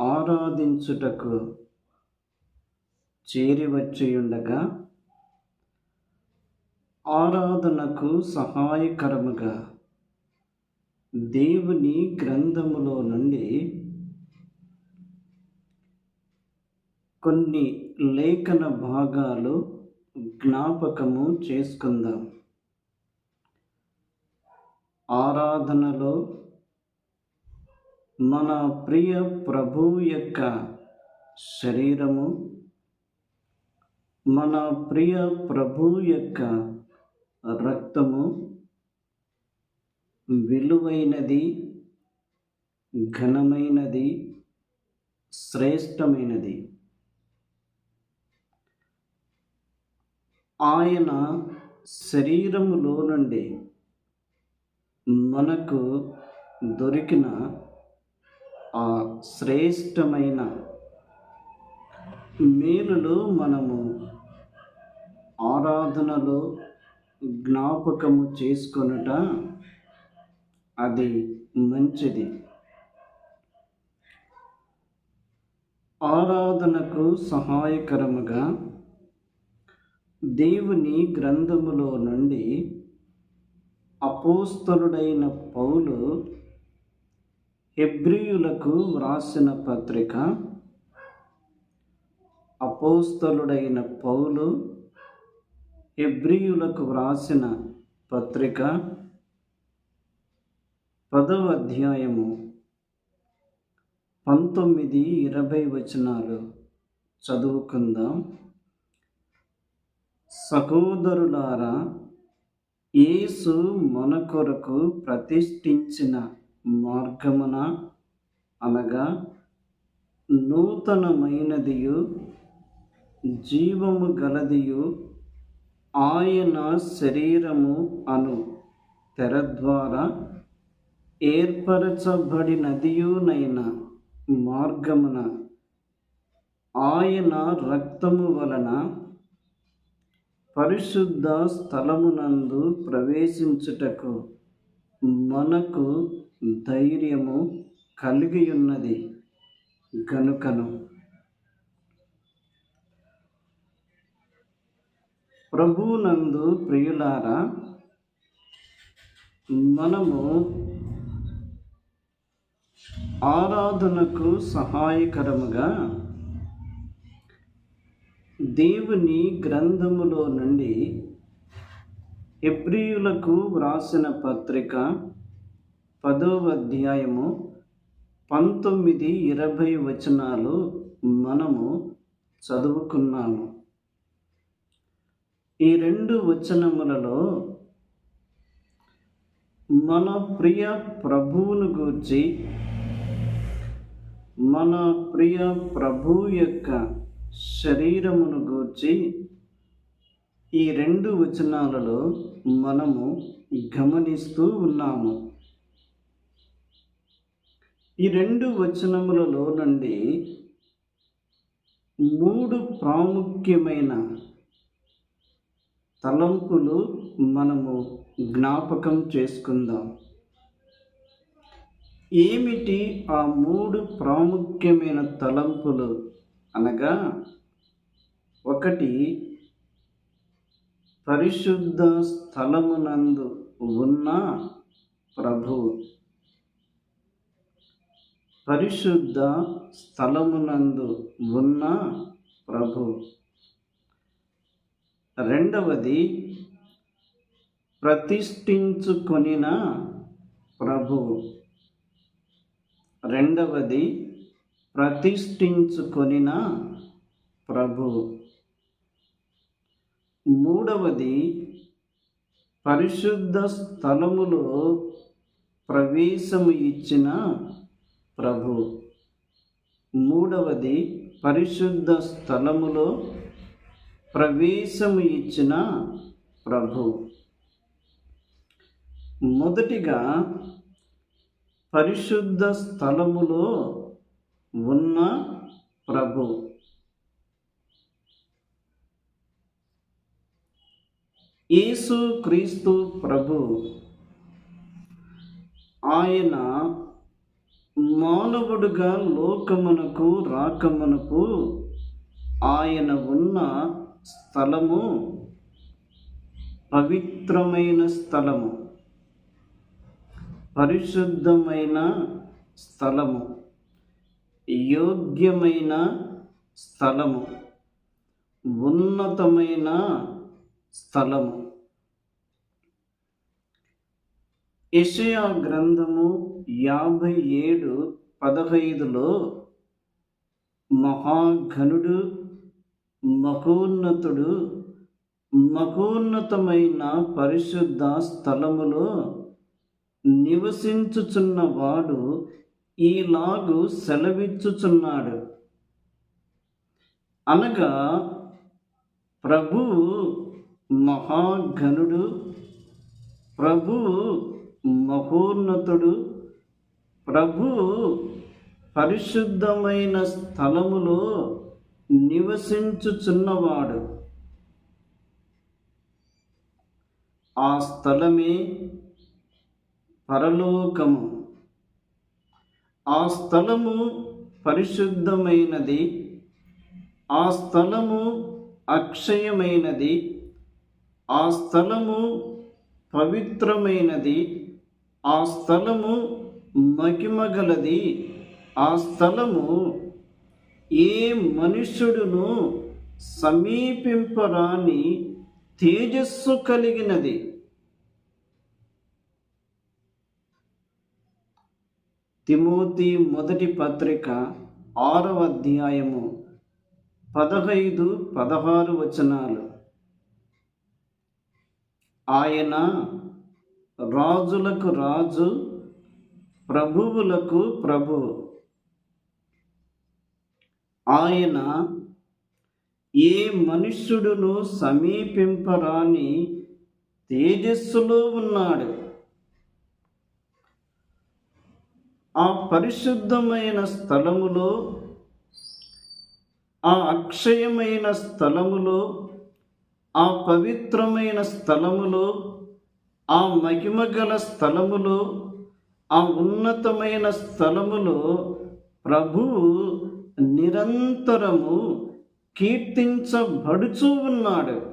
ఆరాధించుటకు చేరివచ్చియుండగా ఆరాధనకు సహాయకరముగా దేవుని గ్రంథములో నుండి కొన్ని లేఖన భాగాలు జ్ఞాపకము చేసుకుందాం. ఆరాధనలో మన ప్రియ ప్రభు యొక్క శరీరము మన ప్రియ ప్రభు యొక్క రక్తము విలువైనది ఘనమైనది శ్రేష్టమైనది. ఆయన శరీరములో నుండి మనకు దొరికిన ఆ శ్రేష్టమైన మేలులు మనము ఆరాధనలో జ్ఞాపకము చేసుకొనుట అది మంచిది. ఆరాధనకు సహాయకరముగా దేవుని గ్రంథములో నుండి అపోస్తలుడైన పౌలు హెబ్రియులకు వ్రాసిన పత్రిక అపోస్తలుడైన పౌలు హెబ్రియులకు వ్రాసిన పత్రిక పదవ అధ్యాయము పంతొమ్మిది ఇరవై వచనాలు చదువుకుందాం. సహోదరులారా యేసు మన కొరకు ప్రతిష్ఠించిన మార్గమున అనగా నూతనమైనదియు జీవము గలదియు ఆయన శరీరము అను తెర ద్వారా ఏర్పరచబడినదియునైన మార్గమున ఆయన రక్తము వలన పరిశుద్ధ స్థలమునందు ప్రవేశించుటకు మనకు ధైర్యము కలిగి ఉన్నది గనుకను. ప్రభునందు ప్రియులారా మనము ఆరాధనకు సహాయకరముగా దేవుని గ్రంథములో నుండి ఎబ్రియులకు వ్రాసిన పత్రిక పదవ అధ్యాయము పంతొమ్మిది ఇరవై వచనాలు మనము చదువుకున్నాము. ఈ రెండు వచనములలో మన ప్రియ ప్రభువును గూర్చి మన ప్రియ ప్రభు యొక్క శరీరమును గూర్చి ఈ రెండు వచనాలలో మనము గమనిస్తూ ఉన్నాము. ఈ రెండు వచనములలో నుండి మూడు ప్రాముఖ్యమైన తలంపులు మనము జ్ఞాపకం చేసుకుందాం. ఏమిటి ఆ మూడు ప్రాముఖ్యమైన తలంపులు? అనగా ఒకటి పరిశుద్ధ స్థలమునందు ఉన్న ప్రభువు. పరిశుద్ధ స్థలమునందు ఉన్న ప్రభు. రెండవది ప్రతిష్ఠించుకొనిన ప్రభు. రెండవది ప్రతిష్ఠించుకొనిన ప్రభు. మూడవది పరిశుద్ధ స్థలములో ప్రవేశము ఇచ్చిన ప్రభు మూడవది పరిశుద్ధ స్థలములో ప్రవేశము ఇచ్చిన ప్రభు. మొదటిగా పరిశుద్ధ స్థలములో ఉన్న ప్రభు. యేసు క్రీస్తు ప్రభు ఆయన మానవుడుగా లోకమునకు రాకమునకు ఆయన ఉన్న స్థలము పవిత్రమైన స్థలము. పరిశుద్ధమైన స్థలము. యోగ్యమైన స్థలము. ఉన్నతమైన స్థలము. యషయా గ్రంథము యాభై ఏడు పదహైదులో మహాఘనుడు మహోన్నతుడు మహోన్నతమైన పరిశుద్ధ స్థలములో నివసించుచున్నవాడు ఈలాగు సెలవిచ్చుచున్నాడు. అనగా ప్రభు మహాఘనుడు ప్రభు మహోన్నతుడు ప్రభు పరిశుద్ధమైన స్థలములో నివసించుచున్నవాడు. ఆ స్థలమే పరలోకము. ఆ స్థలము పరిశుద్ధమైనది. ఆ స్థలము అక్షయమైనది. ఆ స్థలము పవిత్రమైనది. ఆ స్థలము మహిమగలది. ఆ స్థలము ఏ మనుష్యుడును సమీపింపరాని తేజస్సు కలిగినది. తిమోతి మొదటి పత్రిక ఆరవ అధ్యాయము పదహైదు పదహారు వచనాలు. ఆయన రాజులకు రాజు ప్రభువులకు ప్రభు. ఆయన ఏ మనుష్యుడును సమీపింపరాని తేజస్సులో ఉన్నాడు. ఆ పరిశుద్ధమైన స్థలములో ఆ అక్షయమైన స్థలములో ఆ పవిత్రమైన స్థలములో ఆ మహిమగల స్థలములో ఆ ఉన్నతమైన స్థలములో ప్రభువు నిరంతరము కీర్తించబడుచూ ఉన్నాడు.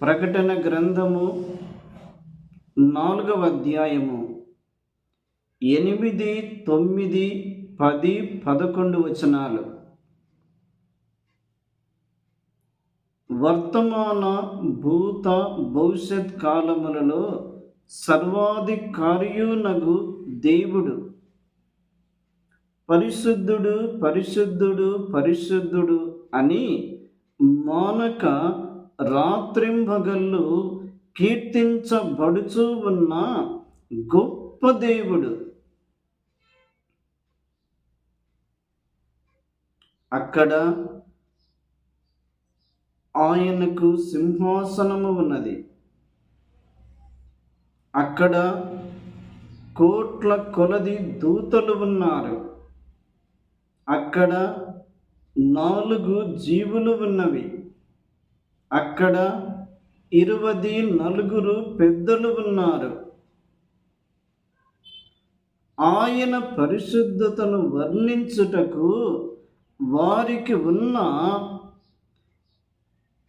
ప్రకటన గ్రంథము నాలుగవ అధ్యాయము ఎనిమిది తొమ్మిది పది పదకొండు వచనాలు. వర్తమాన భూత భవిష్యత్ కాలములలో సర్వాధికార్యునగు దేవుడు. పరిశుద్ధుడు పరిశుద్ధుడు పరిశుద్ధుడు అని మానక రాత్రింబగళ్ళు కీర్తించబడుచూ ఉన్న గొప్ప దేవుడు. అక్కడ ఆయనకు సింహాసనము ఉన్నది. అక్కడ కోట్ల కొలది దూతలు ఉన్నారు. అక్కడ నాలుగు జీవులు ఉన్నవి. అక్కడ ఇరువది నలుగురు పెద్దలు ఉన్నారు. ఆయన పరిశుద్ధతను వర్ణించుటకు వారికి ఉన్న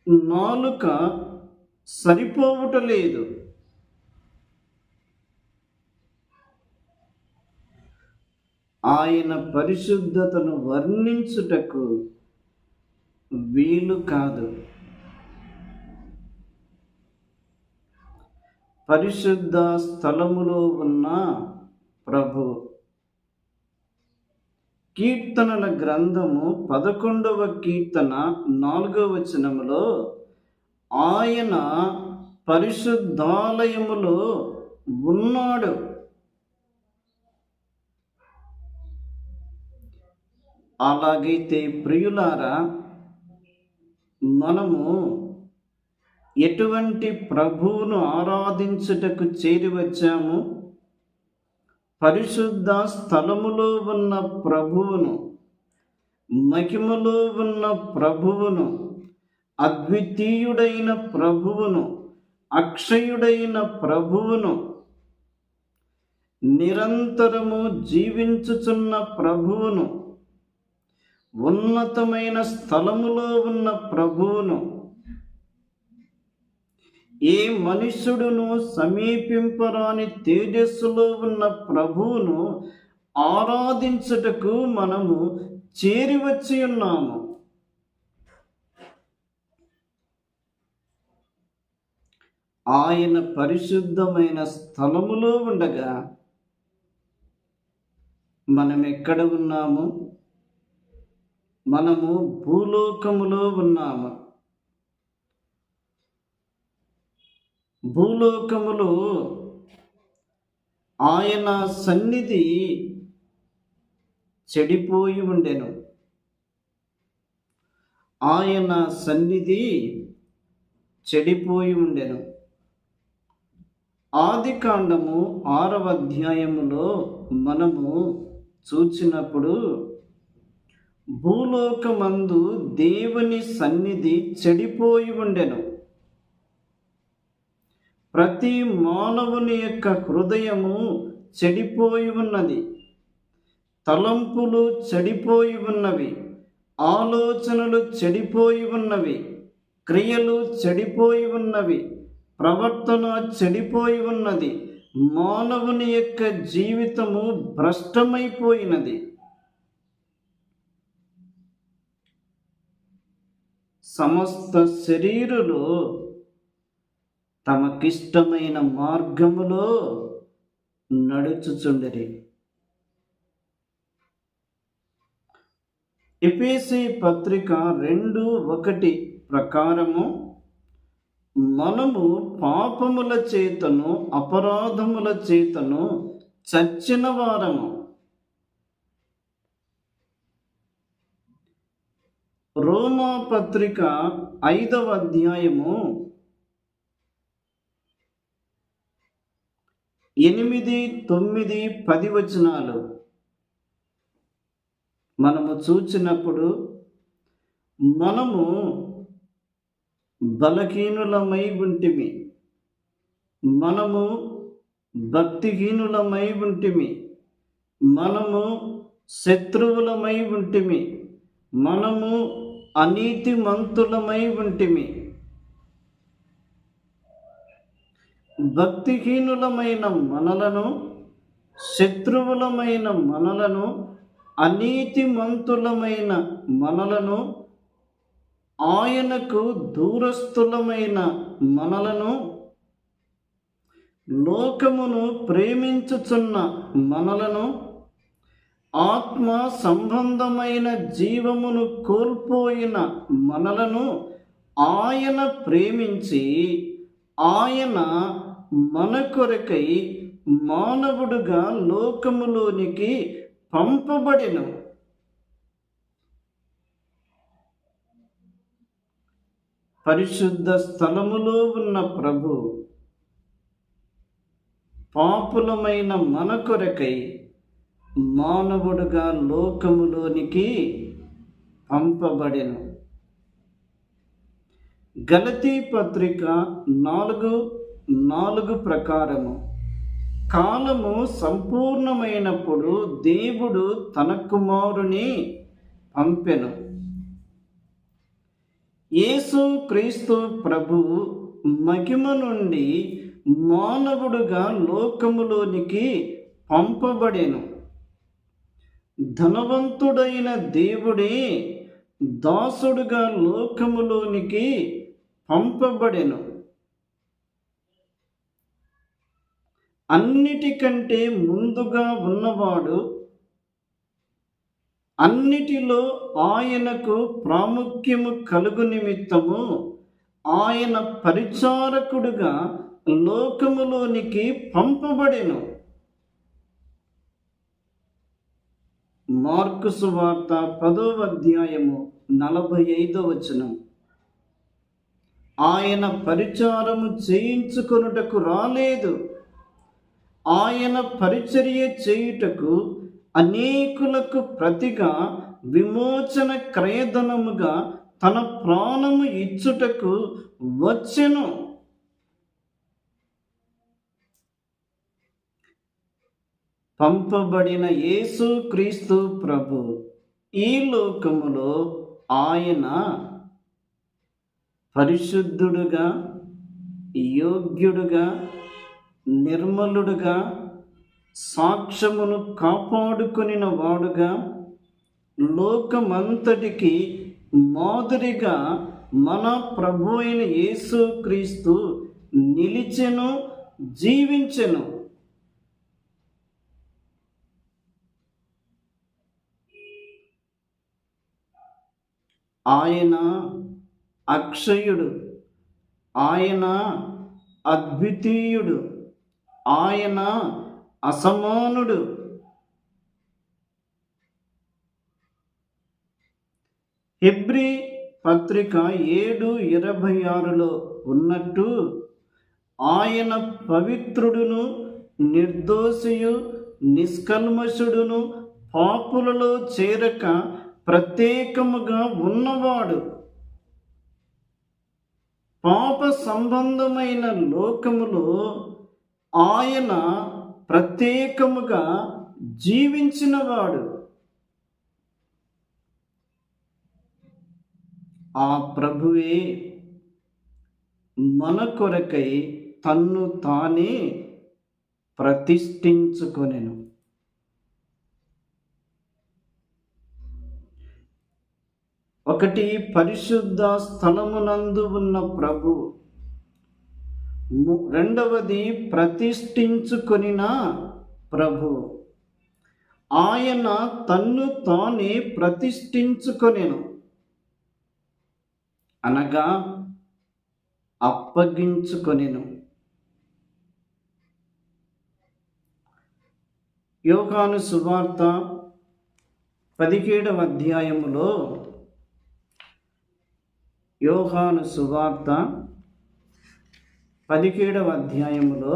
నాలుక సరిపోవుటలేదు ఆయన పరిశుద్ధతను వర్ణించుటకు వీలు కాదు. పరిశుద్ధ స్థలములో ఉన్న ప్రభు కీర్తనల గ్రంథము పదకొండవ కీర్తన నాలుగవ వచనములో ఆయన పరిశుద్ధాలయములో ఉన్నాడు. అలాగైతే ప్రియులారా మనము ఎటువంటి ప్రభువును ఆరాధించుటకు చేరి వచ్చాము? పరిశుద్ధ స్థలములో ఉన్న ప్రభువును మహిమలో ఉన్న ప్రభువును అద్వితీయుడైన ప్రభువును అక్షయుడైన ప్రభువును నిరంతరము జీవించుచున్న ప్రభువును ఉన్నతమైన స్థలములో ఉన్న ప్రభువును ఏ మనుష్యుడును సమీపింపరాని తేజస్సులో ఉన్న ప్రభువును ఆరాధించుటకు మనము చేరివచ్చి ఉన్నాము. ఆయన పరిశుద్ధమైన స్థలములో ఉండగా మనం ఎక్కడ ఉన్నాము? మనము భూలోకములో ఉన్నాము. భూలోకములో ఆయన సన్నిధి చెడిపోయి ఉండెను. ఆయన సన్నిధి చెడిపోయి ఉండెను. ఆది కాండము ఆరవ అధ్యాయములో మనము చూచినప్పుడు భూలోకమందు దేవుని సన్నిధి చెడిపోయి ఉండెను. ప్రతి మానవుని యొక్క హృదయము చెడిపోయి ఉన్నది. తలంపులు చెడిపోయి ఉన్నవి. ఆలోచనలు చెడిపోయి ఉన్నవి. క్రియలు చెడిపోయి ఉన్నవి. ప్రవర్తన చెడిపోయి ఉన్నది. మానవుని యొక్క జీవితము భ్రష్టమైపోయినది. సమస్త శరీరులో తమకిష్టమైన మార్గములో నడుచుచుండరి. ఎపిసి పత్రిక రెండు ఒకటి ప్రకారము మనము పాపముల చేతను అపరాధముల చేతను చచ్చిన వారము. రోమా పత్రిక ఐదవ అధ్యాయము ఎనిమిది తొమ్మిది పది వచనాలు మనము చూచినప్పుడు మనము బలహీనులమై ఉంటిమి. మనము భక్తిహీనులమై ఉంటిమి. మనము శత్రువులమై ఉంటిమి. మనము అనీతిమంతులమై ఉంటిమి. భక్తిహీనులమైన మనలను శత్రువులమైన మనలను అనీతిమంతులమైన మనలను ఆయనకు దూరస్థులమైన మనలను లోకమును ప్రేమించుచున్న మనలను ఆత్మ సంబంధమైన జీవమును కోల్పోయిన మనలను ఆయన ప్రేమించి ఆయన మన కొరకై మానవుడుగా లోకములోనికి పంపబడిను పరిశుద్ధ స్థలములో ఉన్న ప్రభు పాపులమైన మన కొరకై మానవుడుగా లోకములోనికి పంపబడెను. గలతీ పత్రిక నాలుగు నాలుగు ప్రకారము. కాలము సంపూర్ణమైనప్పుడు దేవుడు తన కుమారుని పంపెను. యేసు క్రీస్తు ప్రభు మహిమ నుండి మానవుడుగా లోకములోనికి పంపబడెను. ధనవంతుడైన దేవుడే దాసుడుగా లోకములోనికి పంపబడెను. అన్నిటికంటే ముందుగా ఉన్నవాడు అన్నిటిలో ఆయనకు ప్రాముఖ్యము కలుగు నిమిత్తము ఆయన పరిచారకుడుగా లోకములోనికి పంపబడెను. మార్కు సువార్త పదో అధ్యాయము నలభై ఐదో వచనం. ఆయన పరిచారము చేయించుకొనుటకు రాలేదు. ఆయన పరిచర్య చేయుటకు అనేకులకు ప్రతిగా విమోచన క్రయధనముగా తన ప్రాణము ఇచ్చుటకు వచ్చెను. పంపబడిన యేసు క్రీస్తు ప్రభు ఈ లోకములో ఆయన పరిశుద్ధుడుగా యోగ్యుడుగా నిర్మలుడుగా సాక్ష్యమును కాపాడుకునిన వాడుగా లోకమంతటికి మాదిరిగా మన ప్రభు అయిన యేసుక్రీస్తు నిలిచెను జీవించెను. ఆయన అక్షయుడు ఆయన అద్వితీయుడు. ఆయన అసమానుడు. హెబ్రి పత్రిక ఏడు ఇరవై ఆరులో ఉన్నట్టు ఆయన పవిత్రుడును నిర్దోషియు నిష్కల్మషుడును పాపులలో చేరక ప్రత్యేకముగా ఉన్నవాడు. పాప సంబంధమైన లోకములో ఆయన ప్రత్యేకముగా జీవించినవాడు. ఆ ప్రభువే మన కొరకై తన్ను తానే ప్రతిష్ఠించుకొనెను. ఒకటి పరిశుద్ధ స్థలమునందు ఉన్న ప్రభు రెండవది ప్రతిష్ఠించుకొనిన ప్రభు. ఆయన తన్ను తానే ప్రతిష్ఠించుకొనెను. అనగా అప్పగించుకొనెను. యోగాను సువార్త పదిహేడవ అధ్యాయములో యోగాను సువార్త పదిహేడవ అధ్యాయంలో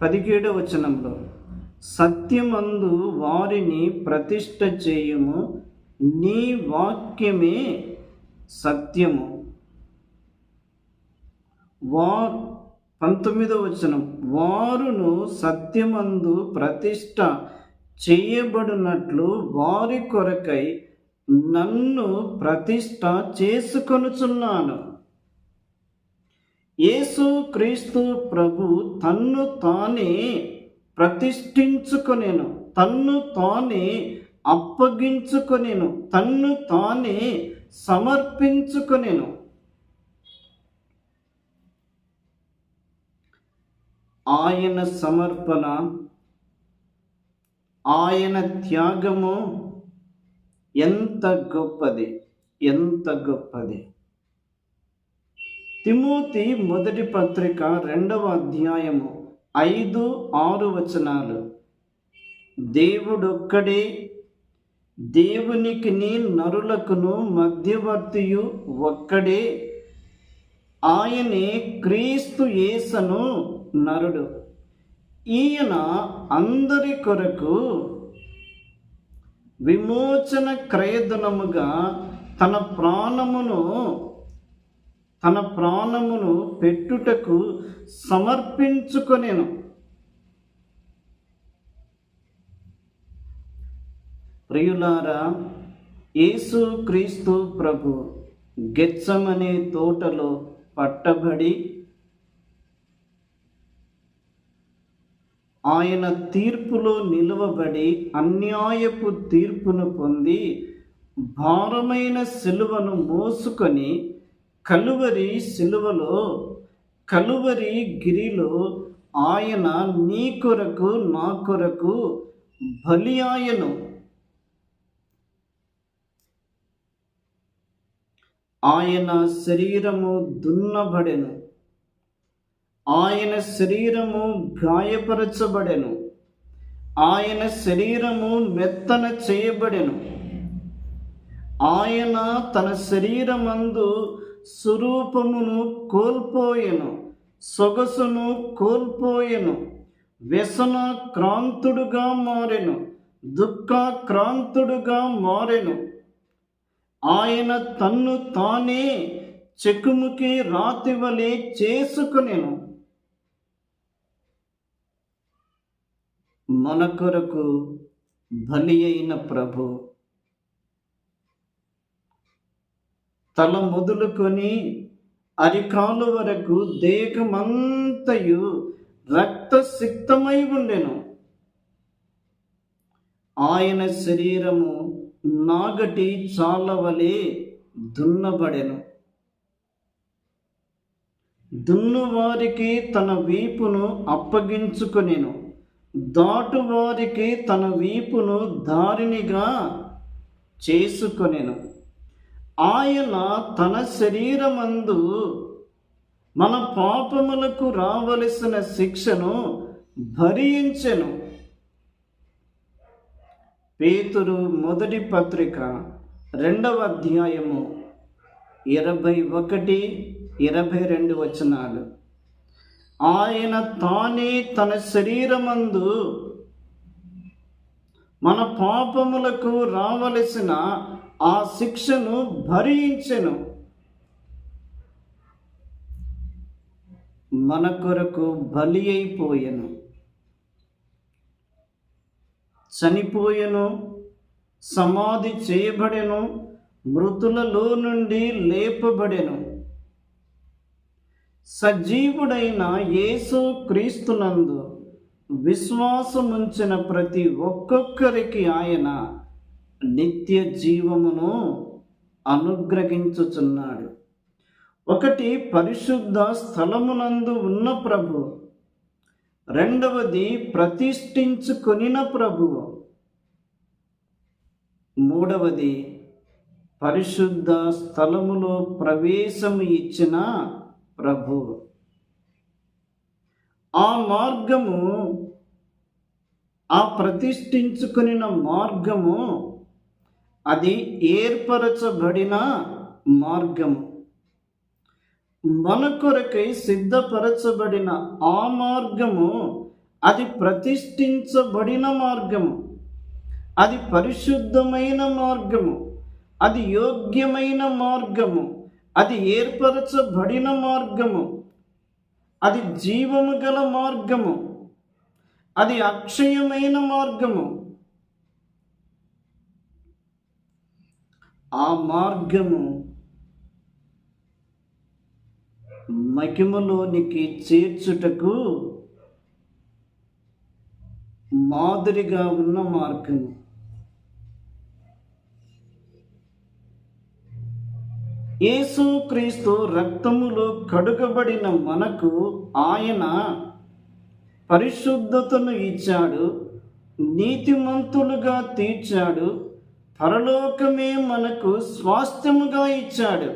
పదిహేడవ వచనంలో సత్యమందు వారిని ప్రతిష్ట చేయుము నీ వాక్యమే సత్యము. వా పంతొమ్మిదవ వచనం వారును సత్యమందు ప్రతిష్ట చేయబడినట్లు వారి కొరకై నన్ను ప్రతిష్ట చేసుకొనుచున్నాను. యేసు క్రీస్తు ప్రభు తన్ను తానే ప్రతిష్ఠించుకొనేను తన్ను తానే అప్పగించుకొనేను తన్ను తానే సమర్పించుకొనేను. ఆయన సమర్పణ ఆయన త్యాగము ఎంత గొప్పది ఎంత గొప్పది. తిమోతి మొదటి పత్రిక రెండవ అధ్యాయము ఐదు ఆరు వచనాలు. దేవుడొక్కడే దేవునికి నరులకును మధ్యవర్తియు ఒక్కడే. ఆయనే క్రీస్తు యేసను నరుడు. ఈయన అందరి కొరకు విమోచన క్రయధనముగా తన ప్రాణమును తన ప్రాణమును పెట్టుటకు సమర్పించుకొనేను. ప్రియులారా యేసు క్రీస్తు ప్రభు గెచ్చమనే తోటలో పట్టబడి ఆయన తీర్పులో నిలువబడి అన్యాయపు తీర్పును పొంది భారమైన సిలువను మోసుకొని కలువరి సిలువలో కలువరి గిరిలో ఆయన నీ కొరకు నా కొరకు బలియాయను ఆయన శరీరము దున్నబడెను. ఆయన శరీరము గాయపరచబడెను. ఆయన శరీరము మెత్తన చేయబడెను. ఆయన తన శరీరమందు స్వరూపమును కోల్పోయెను సొగసును కోల్పోయెను వ్యసన క్రాంతుడుగా మారెను దుఃఖ క్రాంతుడుగా మారెను. ఆయన తన్ను తానే చెక్కుముకి రాతివలే చేసుకునేను. మన కొరకు బలి అయిన ప్రభు తల మొదలుకొని అరికాలు వరకు దేహమంతయు రక్తసిక్తమై ఉండెను. ఆయన శరీరము నాగటి చాలవలే దున్నబడెను. దున్నువారికి తన వీపును అప్పగించుకొనెను. దాటువారికి తన వీపును దారినిగా చేసుకొనెను. ఆయన తన శరీరమందు మన పాపములకు రావలసిన శిక్షను భరించెను. పేతురు మొదటి పత్రిక రెండవ అధ్యాయము ఇరవై ఒకటి ఇరవై రెండు వచనాలు. ఆయన తానే తన శరీరమందు మన పాపములకు రావలసిన ఆ శిక్షను భరించెను. మన కొరకు బలి అయిపోయెను. చనిపోయెను సమాధి చేయబడెను మృతులలో నుండి లేపబడెను. సజీవుడైన యేసు క్రీస్తునందు విశ్వాసముంచిన ప్రతి ఒక్కొక్కరికి ఆయన నిత్య జీవమును అనుగ్రహించుచున్నాడు. ఒకటి పరిశుద్ధ స్థలమునందు ఉన్న ప్రభు రెండవది ప్రతిష్ఠించుకొనిన ప్రభు మూడవది పరిశుద్ధ స్థలములో ప్రవేశము ఇచ్చిన ప్రభు. ఆ మార్గము ఆ ప్రతిష్ఠించుకొనిన మార్గము అది ఏర్పరచబడిన మార్గము. మన కొరకై సిద్ధపరచబడిన ఆ మార్గము అది ప్రతిష్ఠించబడిన మార్గము. అది పరిశుద్ధమైన మార్గము. అది యోగ్యమైన మార్గము. అది ఏర్పరచబడిన మార్గము. అది జీవము గల మార్గము. అది అక్షయమైన మార్గము. ఆ మార్గము మహిమలోనికి చేర్చుటకు మాదిరిగా ఉన్న మార్గము. యేసుక్రీస్తు రక్తములో కడుగబడిన మనకు ఆయన పరిశుద్ధతను ఇచ్చాడు నీతిమంతులుగా తీర్చాడు పరలోకమే మనకు స్వాస్థ్యముగా ఇచ్చాడు.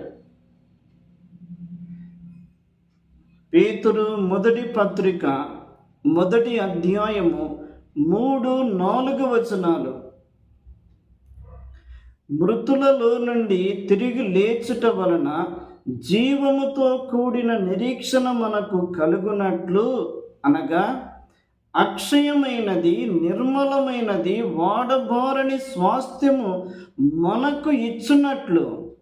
పేతురు మొదటి పత్రిక మొదటి అధ్యాయము మూడు నాలుగు వచనాలు. మృతులలో నుండి తిరిగి లేచుట వలన జీవముతో కూడిన నిరీక్షణ మనకు కలుగునట్లు అనగా అక్షయమైనది నిర్మలమైనది వాడబారని స్వాస్థ్యము మనకు ఇచ్చున్నట్లు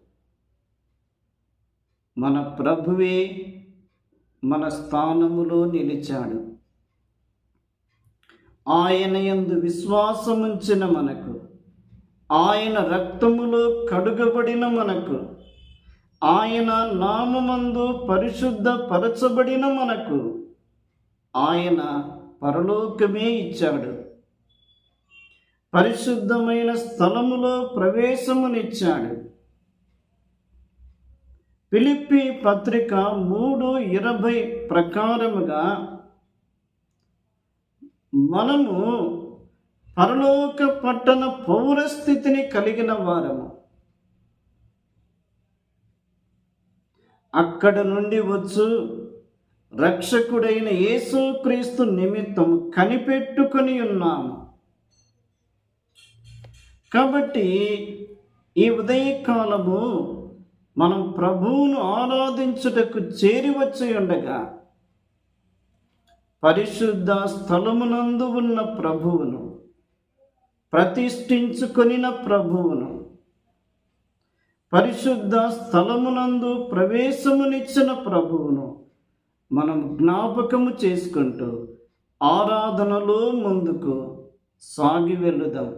మన ప్రభువే మన స్థానములో నిలిచాడు. ఆయన ఎందు విశ్వాసముంచిన మనకు ఆయన రక్తములో కడుగబడిన మనకు ఆయన నామమందు పరిశుద్ధ పరచబడిన మనకు ఆయన పరలోకమే ఇచ్చాడు. పరిశుద్ధమైన స్థలములో ప్రవేశమునిచ్చాడు. పిలిపి పత్రిక మూడు ఇరవై ప్రకారముగా మనము పరలోక పట్టణ పౌరస్థితిని కలిగిన వారము. అక్కడ నుండి వచ్చు రక్షకుడైన యేసుక్రీస్తు నిమిత్తం కనిపెట్టుకొని ఉన్నాము. కాబట్టి ఈ ఉదయకాలము మనం ప్రభువును ఆరాధించుటకు చేరి వచ్చి ఉండగా పరిశుద్ధ స్థలమునందు ఉన్న ప్రభువును ప్రతిష్ఠించుకొనిన ప్రభువును. పరిశుద్ధ స్థలమునందు ప్రవేశమునిచ్చిన ప్రభువును మనం జ్ఞాపకము చేసుకుంటూ ఆరాధనలో ముందుకు సాగి వెళ్ళుదాం